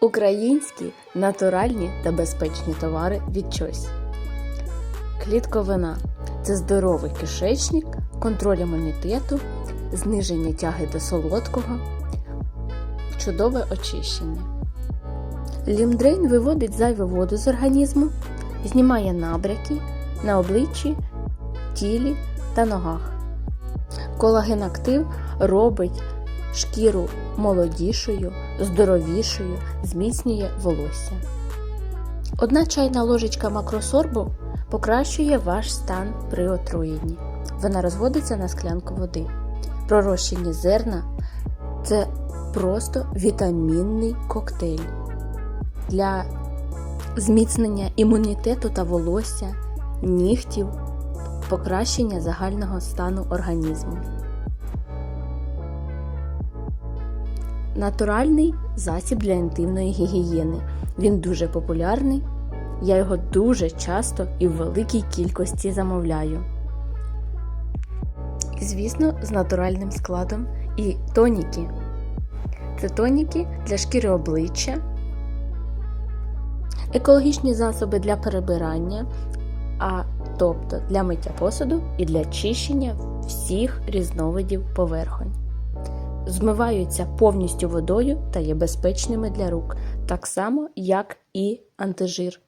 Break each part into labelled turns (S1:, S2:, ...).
S1: Українські натуральні та безпечні товари від чось. Клітковина це здоровий кишечник, контроль імунітету, зниження тяги до солодкого, чудове очищення. Лімдрейн виводить зайву воду з організму, знімає набряки на обличчі, тілі та ногах. Колаген актив робить шкіру молодішою, здоровішою, зміцнює волосся. Одна чайна ложечка макросорбу покращує ваш стан при отруєнні. Вона розводиться на склянку води. Пророщені зерна це просто вітамінний коктейль для зміцнення імунітету та волосся, нігтів, покращення загального стану організму. Натуральний засіб для інтимної гігієни. Він дуже популярний. Я його дуже часто і в великій кількості замовляю. Звісно, з натуральним складом і тоніки. Це тоніки для шкіри обличчя, екологічні засоби для перебирання, а тобто для миття посуду і для чищення всіх різновидів поверхонь змиваються повністю водою та є безпечними для рук, так само, як і антижир.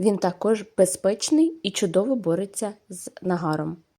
S1: Він також безпечний і чудово бореться з нагаром.